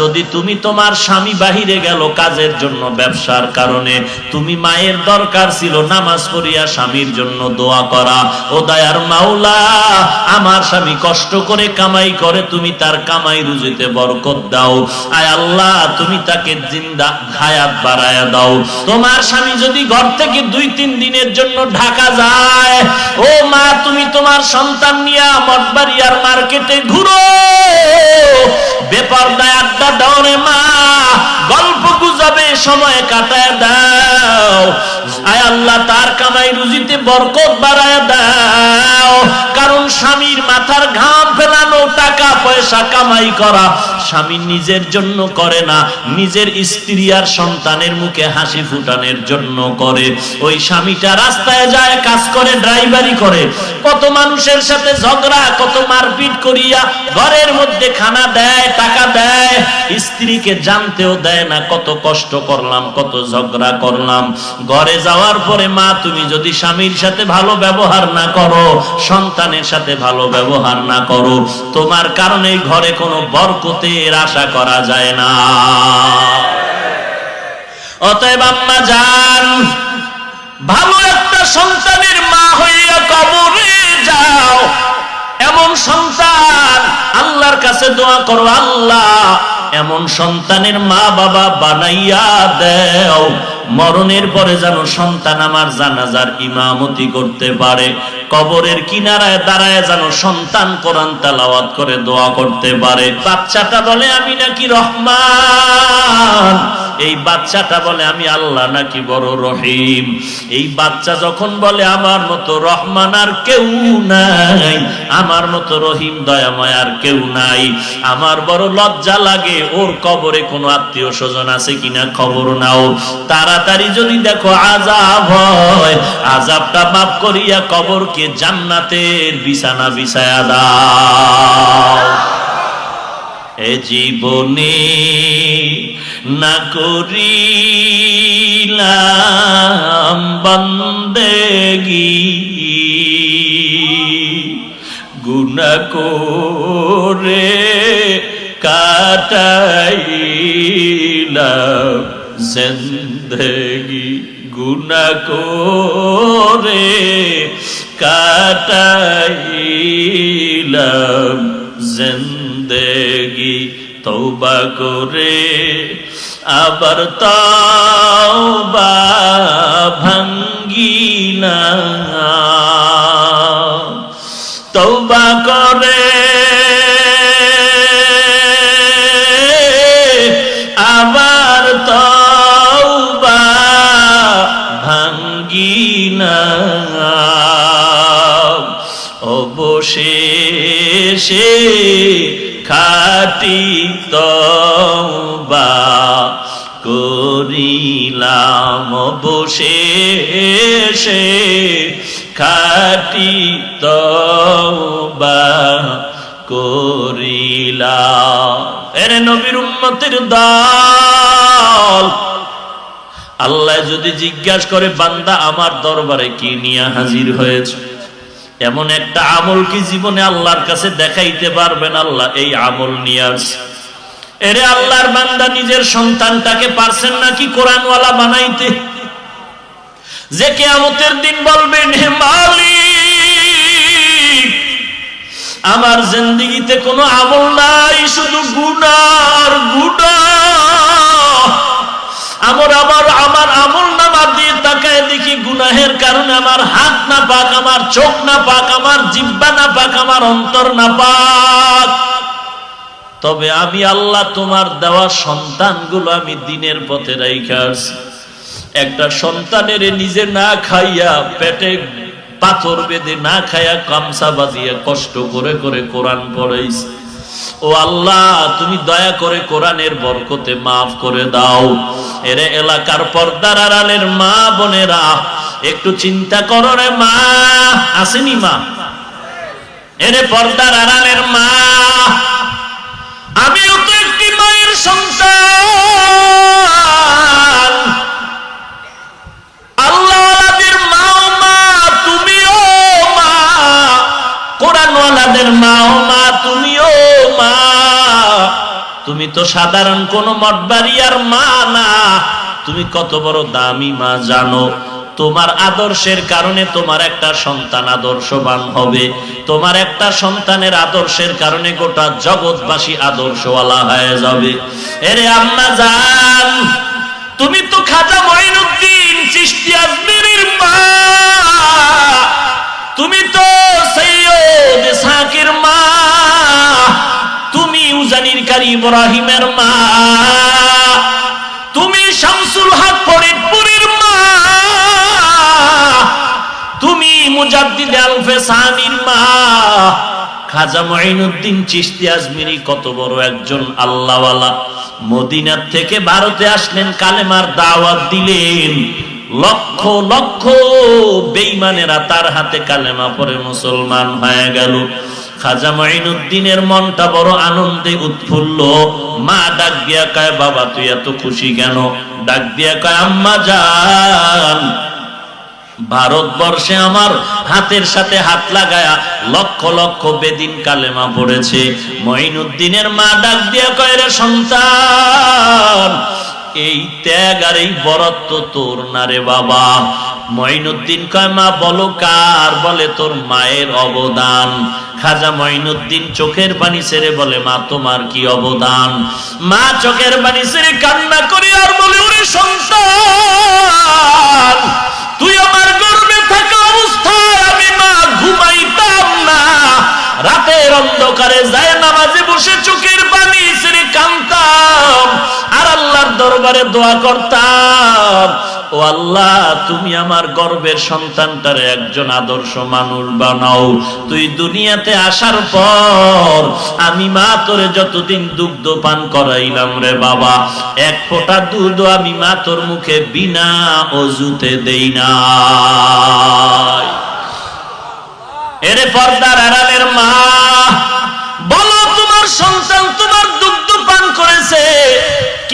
যদি তুমি তোমার স্বামী বাহিরে গেল কাজের জন্য ব্যবসার কারণে, তুমি মায়ের দরকার ছিল নামাজ পড়িয়া স্বামীর জন্য দোয়া করা। ও দয়ার মাওলা, আমার স্বামী কষ্ট করে কামাই করে, তুমি তার কামাই রুজিতে বরকত দাও। আয় আল্লাহ, তুমি তাকে জিন্দা হায়াত বাড়ায়া দাও। তোমার স্বামী যদি ঘর থেকে দুই তিন দিনের জন্য ঢাকা যায়, ও মা, তুমি তোমার সন্তান নিয়ে মঠবাড়িয়ার মার্কেটে ঘুরো। সময় কাটায় দাও। আয় আল্লাহ, তার কামাই রুজিতে বরকত বাড়ায় দাও। কারণ স্বামীর মাথার ঘাম পয়সা কামাই করা, স্বামী নিজের জন্য করে না, নিজের স্ত্রী আর সন্তানের মুখে হাসি ফুটানোর জন্য করে। ওই স্বামীটা রাস্তায় যায়, কাজ করে, ড্রাইভারি করে। কত মানুষের সাথে ঝগড়া, কত মারপিট করিয়া ঘরের মধ্যে খানা দেয়, টাকা দেয়, স্ত্রীকে জানতেও দেয় না, কত কষ্ট করলাম, কত ঝগড়া করলাম। ঘরে যাওয়ার পরে, মা, তুমি যদি স্বামীর সাথে ভালো ব্যবহার না করো, সন্তানের সাথে ভালো ব্যবহার না করো, তোমার কারণে ঘরে কোনো বরকতের আশা করা যায় না। অতএব আম্মা যান, ভালো একটা সন্তানের মা হইয়া কবরে যাও। এমন সন্তান আল্লাহর কাছে দোয়া করো, আল্লাহ, এমন সন্তানের মা বাবা বানাইয়া দেও। মরণের পরে যেন সন্তান আমার জানাজার ইমামতি করতে পারে, কবরের কিনারায় দাঁড়ায় যেন সন্তান কোরআন তালাওয়াত করে দোয়া করতে পারে। বাচ্চাটা বলে, আমি নাকি রহমান। এই বাচ্চাটা বলে, আমি আল্লাহ নাকি বড় রহিম? এই বাচ্চা যখন বলে, আমার মতো রহমান আর কেউ নাই। আমার মতো রহিম, দয়াময় আর কেউ নাই। আমার বড় লজ্জা লাগে, ওর কবরে কোনো আত্মীয় স্বজন আছে কিনা খবর নাও। তাড়াতাড়ি যদি দেখো আজাব হয় আজাবটা মাফ করিয়া কবরকে জান্নাতের বিছানা বিছায়া দাও। এ জীবনে না করিলাম বন্দেগি। গুনা করে কাটাইলাম জিন্দগি। গুনা করে কাটাইলাম জিন্দগি। তৌবা করে আবার তওবা ভাঙ্গিনা তৌবা করে আবার তওবা ভাঙ্গিনা অবশেষে খাটি তওবা করিলাম অবশেষে খাটি তওবা করিলাম। এরে নবীর উম্মতের দল। আল্লাহ যদি জিজ্ঞাসা করে, বান্দা, আমার দরবারে কি নিয়ে হাজির হয়েছে? এমন একটা আমল কি জীবনে আল্লাহর কাছে দেখাইতে পারবেন? আল্লাহ এই আমল নিয়ে আসছে। এরে আল্লাহর বান্দা নিজের সন্তানটাকে পারছেন নাকি কোরআনওয়ালা বানাইতে? যে কেয়ামতের দিন বলবেন হে মালিক, আমার জিন্দিগিতে কোনো আমল নাই, শুধু গুনার গুনা আমার আমার আমার আমল নামা দিয়ে তাকায় দেখি গুনাহের কারণে আমার হাত না পাক, আমার চোখ না পাক, আমার জিব্বা না পাক, আমার অন্তর না পাক। তবে আমি আল্লাহ তোমার দেওয়া সন্তানগুলো আমি দিনের পথে রাইখা আসছি একটা সন্তানের নিজে না খাইয়া পেটে পাথর বেঁধে না খাইয়া কামসা বাঁধিয়া কষ্ট করে করে কোরআন পড়াইছে। ও আল্লাহ, তুমি দয়া করে কোরআনের বরকতে মাফ করে দাও। এরে এলাকার পর্দার আড়ালের মা বোনেরা একটু চিন্তা করো রে মা। আসেনি মা। এরে পর্দার আড়ালের মা। আমিও তো একটি মায়ের সন্তান। আল্লাহওয়ালাদের মাও মা, তুমিও মা। কোরআনওয়ালাদের মাও মা, তুমিও মা। তুমি তো সাধারণ কোন মঠবাড়িয়ার মা না। তুমি কত বড় দামি মা জানো। তোমার আদর্শের কারণে তোমার একটা সন্তান আদর্শবান হবে। তোমার একটা সন্তানের আদর্শের কারণে গোটা জগৎবাসী আদর্শওয়ালা হয়ে যাবে। এরে আম্মা জান, তুমি তো খাজা মঈনুদ্দিন চিশতি মা। তুমি তো সৈয়দ সাকির মা। তুমি উজানির কারি ইব্রাহিমের মা। সানির মা। খাজা মঈনুদ্দিন চিশতি আজমিরি কত বড় একজন আল্লাহওয়ালা। মদিনার থেকে ভারতে আসলেন, কালেমার দাওয়াত দিলেন। লক্ষ লক্ষ তার হাতে কালেমা মুসলমান হয়ে গেল। খাজা মনটা বড় আনন্দে উৎফুল্ল। মা ডাক দিয়া কয়, বাবা, তুই এত খুশি কেন? ডাক দিয়া কয়, আম্মা যান ভারতবর্ষে আমার হাতের সাথে হাত লাগায়া লক্ষ লক্ষ বেদিন কালেমা পড়েছে। মঈনুদ্দিনের মা ডাক দিয়া কয়, রে সন্তান, এই ত্যাগ আর এই বরত্ব তোর না রে বাবা। মঈনুদ্দিন কয়, মা, বলো কার? বলে তোর মায়ের অবদান। খাজা মঈনুদ্দিন চোখের পানি ছেড়ে বলে, মা, তোমার কি অবদান? মা চোখের পানি ছেড়ে কান্না করে আর বলে, ওরে সন্তান দরবারে দোয়া করতাম। ও আল্লাহ, তুমি আমার গর্বের সন্তানটারে একজন আদর্শ মানুষ বানাও। তুই দুনিয়াতে আসার পর আমি মা তোরে যতদিন দুগ্ধ পান করাইলাম রে বাবা, এক ফোঁটা দুধ আমি মা তোর মুখে বিনা অজুতে দেই না এরে পর্দার আড়ালের মা